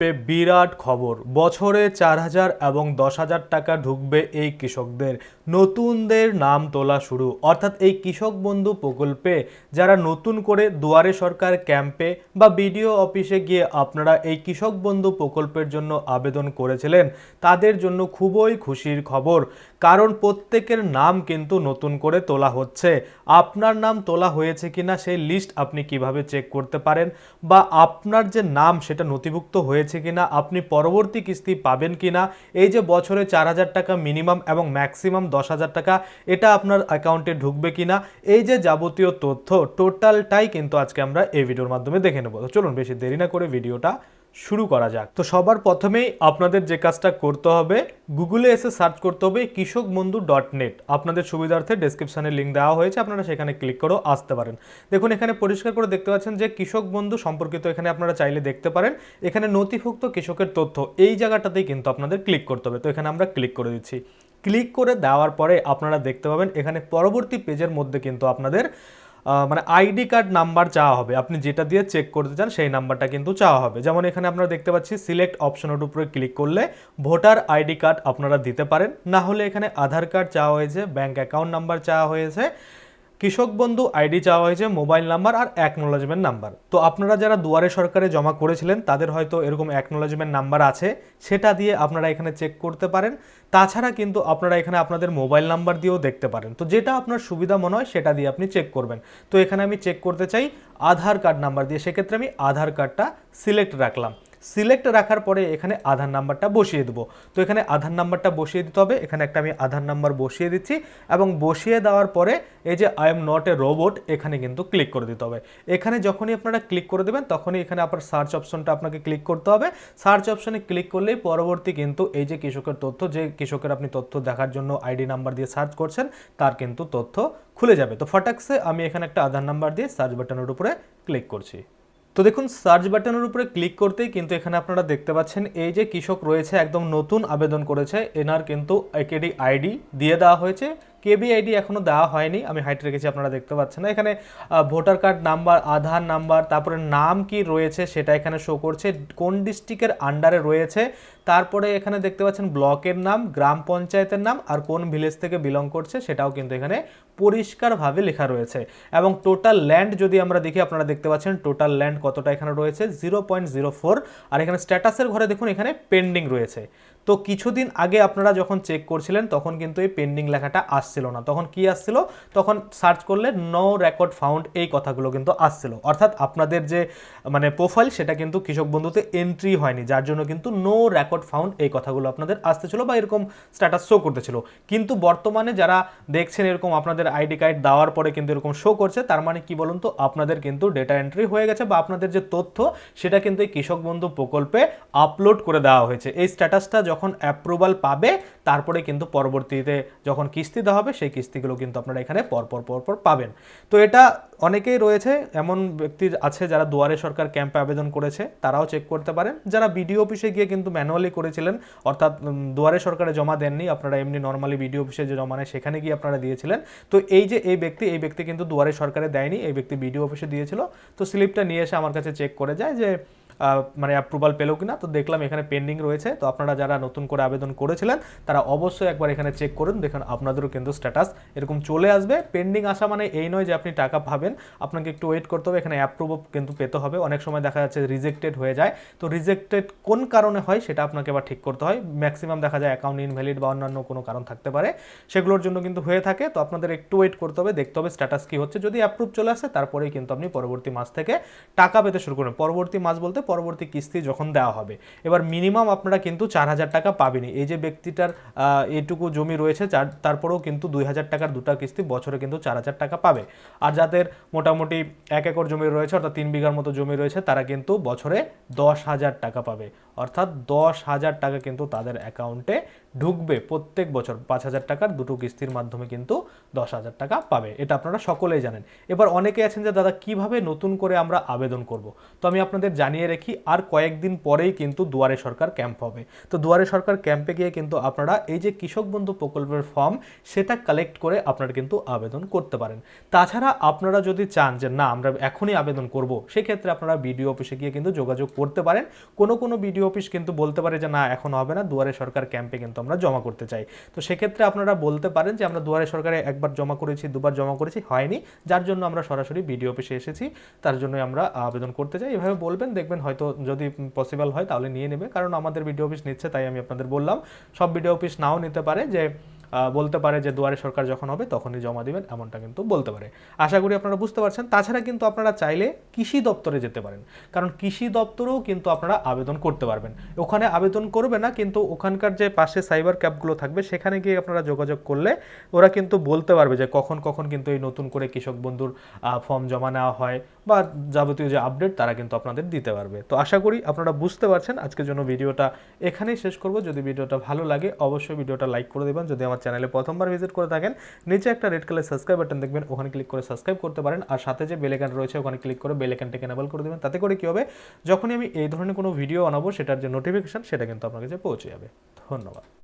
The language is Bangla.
বিরাট খবর। বছরে চার হাজার এবং দশ হাজার টাকা ঢুকবে এই কৃষকদের। নতুনদের নাম তোলা শুরু। অর্থাৎ এই কৃষক বন্ধু প্রকল্পে যারা নতুন করে দুয়ারে সরকার ক্যাম্পে বা বিডিও অফিসে গিয়ে আপনারা এই কৃষক বন্ধু প্রকল্পের জন্য আবেদন করেছিলেন, তাদের জন্য খুবই খুশির খবর। কারণ প্রত্যেকের নাম কিন্তু নতুন করে তোলা হচ্ছে। আপনার নাম তোলা হয়েছে কিনা সেই লিস্ট আপনি কীভাবে চেক করতে পারেন? বা আপনার যে নাম সেটা নথিভুক্ত হয়েছে কিনা, আপনি পরবর্তী কিস্তি পাবেন কিনা, এই যে বছরে চার হাজার টাকা মিনিমাম এবং ম্যাক্সিমাম দশ হাজার টাকা, এটা আপনার অ্যাকাউন্টে ঢুকবে কিনা, এই যে যাবতীয় তথ্য টোটালটাই কিন্তু আজকে আমরা এই ভিডিওর মাধ্যমে দেখে নেব। তো চলুন, বেশি দেরি না করে ভিডিওটা শুরু করা যাক। তো সবার প্রথমেই আপনাদের যে কাজটা করতে হবে গুগলে এসে সার্চ করতে হবে কৃষক বন্ধু ডট নেট আপনাদের সুবিধার্থে ডেসক্রিপশনে লিঙ্ক দেওয়া হয়েছে, আপনারা সেখানে ক্লিক করেও আসতে পারেন। দেখুন, এখানে পরিষ্কার করে দেখতে পাচ্ছেন যে কৃষক বন্ধু সম্পর্কিত এখানে আপনারা চাইলে দেখতে পারেন। এখানে নথিভুক্ত কৃষকের তথ্য, এই জায়গাটাতেই কিন্তু আপনাদের ক্লিক করতে হবে। তো এখানে আমরা ক্লিক করে দিচ্ছি। ক্লিক করে দেওয়ার পরে আপনারা দেখতে পাবেন, এখানে পরবর্তী পেজের মধ্যে কিন্তু আপনাদের মানে আইডি কার্ড নাম্বার চাওয়া হবে। আপনি যেটা দিয়ে চেক করতে চান সেই নাম্বারটা কিন্তু চাওয়া হবে। যেমন এখানে আপনারা দেখতে পাচ্ছি সিলেক্ট অপশনের উপরে ক্লিক করলে ভোটার আইডি কার্ড আপনারা দিতে পারেন। না হলে এখানে আধার কার্ড চাওয়া হয়েছে ব্যাঙ্ক অ্যাকাউন্ট নাম্বার চাওয়া হয়েছে। কৃষক বন্ধু আইডি চাওয়া হয়েছে মোবাইল নাম্বার আর অ্যাকনোলজমেন্ট নাম্বার। তো আপনারা যারা দুয়ারে সরকারে জমা করেছিলেন, তাদের হয়তো এরকম অ্যাকনোলজমেন্ট নাম্বার আছে, সেটা দিয়ে আপনারা এখানে চেক করতে পারেন। তাছাড়া কিন্তু আপনারা এখানে আপনাদের মোবাইল নাম্বার দিয়েও দেখতে পারেন। তো যেটা আপনার সুবিধা মনে হয়, সেটা দিয়ে আপনি চেক করবেন। তো এখানে আমি চেক করতে চাই, আধার কার্ড নাম্বার দিয়ে। সেক্ষেত্রে আমি আধার কার্ডটা সিলেক্ট রাখলাম। সিলেক্ট রাখার পরে এখানে আধার নাম্বারটা বসিয়ে দেবো। তো এখানে আধার নাম্বারটা বসিয়ে দিতে হবে। এখানে একটা আমি আধার নাম্বার বসিয়ে দিচ্ছি এবং বসিয়ে দেওয়ার পরে এই যে I am not a robot এখানে কিন্তু ক্লিক করে দিতে হবে। এখানে যখনই আপনারা ক্লিক করে দেবেন, তখনই এখানে আপনার সার্চ অপশনটা আপনাকে ক্লিক করতে হবে। সার্চ অপশনে ক্লিক করলেই পরবর্তী কিন্তু এই যে কৃষকের তথ্য, যে কৃষকের আপনি তথ্য দেখার জন্য আইডি নাম্বার দিয়ে সার্চ করছেন, তার কিন্তু তথ্য খুলে যাবে। তো ফটাকসে আমি এখানে একটা আধার নাম্বার দিয়ে সার্চ বাটনের উপরে ক্লিক করছি। তো দেখুন সার্চ বাটনের উপরে ক্লিক করতেই কিন্তু এখানে আপনারা দেখতে পাচ্ছেন, এই যে কৃষক রয়েছে, একদম নতুন আবেদন করেছে, এনার কিন্তু একেডি আইডি দিয়ে দেওয়া হয়েছে। কেবি আইডি এখনও দেওয়া হয়নি, আমি হাইট রেখেছি, আপনারা দেখতে পাচ্ছেন। না এখানে voter card number, Aadhaar number, তারপরে নাম কি রয়েছে সেটা এখানে শো করছে, কোন ডিস্ট্রিক্টের আন্ডারে রয়েছে, তারপরে এখানে দেখতে পাচ্ছেন ব্লকের নাম, গ্রাম পঞ্চায়েতের নাম, আর কোন ভিলেজ থেকে বিলং করছে সেটাও কিন্তু এখানে পরিষ্কারভাবে লেখা রয়েছে। এবং টোটাল ল্যান্ড যদি আমরা দেখি, আপনারা দেখতে পাচ্ছেন টোটাল ল্যান্ড কতটা এখানে রয়েছে জিরো পয়েন্ট জিরো ফোর আর এখানে স্ট্যাটাসের ঘরে দেখুন, এখানে পেন্ডিং রয়েছে। তো কিছুদিন আগে আপনারা যখন চেক করছিলেন, তখন কিন্তু এই পেন্ডিং লেখাটা আসছিল না। তখন কি আসছিল? তখন সার্চ করলে নো রেকর্ড ফাউন্ড এই কথাগুলো কিন্তু আসছিল। অর্থাৎ আপনাদের যে মানে প্রোফাইল সেটা কিন্তু কৃষক বন্ধুতে এন্ট্রি হয়নি। যার জন্য কিন্তু নো রেকর্ড ফাউন্ড এই কথাগুলো আপনাদের আসতেছিল বা এরকম স্ট্যাটাস শো করতেছিল। কিন্তু বর্তমানে যারা দেখছেন এরকম আপনাদের আইডি কার্ড দেওয়ার পরে কিন্তু এরকম শো করছে, তার মানে কি বলুন তো, আপনাদের কিন্তু ডেটা এন্ট্রি হয়ে গেছে বা আপনাদের যে তথ্য, সেটা কিন্তু এই কৃষক বন্ধু প্রকল্পে আপলোড করে দেওয়া হয়েছে। এই স্ট্যাটাসটা যখন অ্যাপ্রুভাল পাবে, তারপরে কিন্তু পরবর্তীতে যখন কিস্তি দেওয়া হবে, সেই কিস্তিগুলো কিন্তু আপনারা এখানে পরপর পরপর পাবেন। তো এটা অনেকেই রয়েছে, এমন ব্যক্তি আছে যারা দুয়ারে সরকার ক্যাম্পে আবেদন করেছে, তারাও চেক করতে পারেন। যারা বিডিও অফিসে গিয়ে কিন্তু ম্যানুয়ালি করেছিলেন, অর্থাৎ দুয়ারে সরকারে জমা দেননি, আপনারা এমনি নর্মালি বিডিও অফিসে যে জমা নেয়, সেখানে গিয়ে আপনারা দিয়েছিলেন। তো এই যে এই ব্যক্তি এই ব্যক্তি কিন্তু দুয়ারে সরকারে দেয়নি, এই ব্যক্তি বিডিও অফিসে দিয়েছিল। তো স্লিপটা নিয়ে এসে আমার কাছে চেক করে যায় যে মানে অ্যাপ্রুভাল পেল কিনা, তো দেখলাম এখানে পেন্ডিং রয়েছে। তো আপনারা যারা নতুন করে আবেদন করেছিলেন, তারা অবশ্যই একবার এখানে চেক করুন, দেখুন আপনাদেরও কিন্তু স্ট্যাটাস এরকম চলে আসবে। পেন্ডিং আসা মানে এই নয় যে আপনি টাকা পাবেন, আপনাকে একটু ওয়েট করতে হবে। এখানে অ্যাপ্রুভ কিন্তু পেতে হবে। অনেক সময় দেখা যাচ্ছে রিজেক্টেড হয়ে যায়। তো রিজেক্টেড কোন কারণে হয় সেটা আপনাকে আবার ঠিক করতে হয়। ম্যাক্সিমাম দেখা যায় অ্যাকাউন্ট ইনভ্যালিড বা অন্যান্য কোনো কারণ থাকতে পারে। সেগুলোর জন্য কিন্তু হয়ে থাকে। তো আপনাদের একটু ওয়েট করতে হবে, দেখতে হবে স্ট্যাটাস কি হচ্ছে। যদি অ্যাপ্রুভ চলে আসে, তারপরেই কিন্তু আপনি পরবর্তী মাস থেকে টাকা পেতে শুরু করবেন। পরবর্তী মাস বলতে পরবর্তী কিস্তি যখন দেওয়া হবে। এবার মিনিমাম আপনারা কিন্তু চার হাজার টাকা পাবেনই। এই যে ব্যক্তিটার এটুকু জমি রয়েছে তারপরেও কিন্তু দুই হাজার টাকার দুটা কিস্তি বছরে কিন্তু চার হাজার টাকা পাবে। আর যাদের মোটামুটি এক একর জমি রয়েছে, অর্থাৎ তিন বিঘার মতো জমি রয়েছে, তারা কিন্তু বছরে দশ হাজার টাকা পাবে। অর্থাৎ দশ হাজার টাকা কিন্তু তাদের অ্যাকাউন্টে ঢুকবে প্রত্যেক বছর। পাঁচ হাজার টাকার দুটো কিস্তির মাধ্যমে কিন্তু দশ হাজার টাকা পাবে। এটা আপনারা সকলেই জানেন। এবার অনেকে আছেন যে, দাদা, কীভাবে নতুন করে আমরা আবেদন করব? তো আমি আপনাদের জানিয়ে আর কয়েকদিন পরেই কিন্তু দুয়ারে সরকার ক্যাম্প হবে। তো দুয়ারে সরকার ক্যাম্পে গিয়ে কিন্তু আপনারা এই যে কৃষক বন্ধু প্রকল্পের ফর্ম সেটা কালেক্ট করে আপনারা কিন্তু আবেদন করতে পারেন। তাছাড়া আপনারা যদি চান যে না, আমরা এখনই আবেদন করব, সেক্ষেত্রে আপনারা বিডিও অফিসে গিয়ে কিন্তু যোগাযোগ করতে পারেন। কোনো কোনো বিডিও অফিস কিন্তু বলতে পারে যে না, এখন হবে না, দুয়ারে সরকার ক্যাম্পে কিন্তু আমরা জমা করতে চাই। তো সেক্ষেত্রে আপনারা বলতে পারেন যে আমরা দুয়ারে সরকারে একবার জমা করেছি, দুবার জমা করেছি, হয়নি। যার জন্য আমরা সরাসরি বিডিও অফিসে এসেছি, তার জন্যই আমরা আবেদন করতে চাই। এভাবে বলবেন, দেখবেন হয়তো যদি পসিবল হয় তাহলে নিয়ে নেবে। কারণ আমাদের বিডিও অফিস নিচ্ছে, তাই আমি আপনাদের বললাম। সব বিডিও অফিস নাও নিতে পারে যে বলতে পারে যে দুয়ারে সরকার যখন হবে তখনই জমা দিবেন, এমনটা কিন্তু বলতে পারে। আশা করি আপনারা বুঝতে পারছেন। তাছাড়া কিন্তু আপনারা চাইলে কৃষি দপ্তরে যেতে পারেন। কারণ কৃষি দপ্তরেও কিন্তু আপনারা আবেদন করতে পারবেন। ওখানে আবেদন করবে না, কিন্তু ওখানকার যে পাশে সাইবার ক্যাবগুলো থাকবে, সেখানে গিয়ে আপনারা যোগাযোগ করলে ওরা কিন্তু বলতে পারবে যে কখন কখন কিন্তু এই নতুন করে কৃষক বন্ধুর ফর্ম জমা নেওয়া হয় বা যাবতীয় যে আপডেট, তারা কিন্তু আপনাদের দিতে পারবে। তো আশা করি আপনারা বুঝতে পারছেন। আজকের জন্য ভিডিওটা এখানেই শেষ করব। যদি ভিডিওটা ভালো লাগে, অবশ্যই ভিডিওটা লাইক করে দেবেন। যদি আমার চ্যানেলে প্রথমবার ভিজিট করে থাকেন, নিচে একটা রেড কালার সাবস্ক্রাইব বাটন দেখবেন, ওখানে ক্লিক করে সাবস্ক্রাইব করতে পারেন, আর সাথে যে বেল আইকন রয়েছে ওখানে ক্লিক করে বেল আইকনটাকে এনেবল করে দেবেন, তাতে করে কি হবে, যখনই আমি এই ধরনের কোনো ভিডিও আনাবো, সেটার যে নোটিফিকেশন সেটা কিন্তু আপনার কাছে পৌঁছে যাবে। ধন্যবাদ।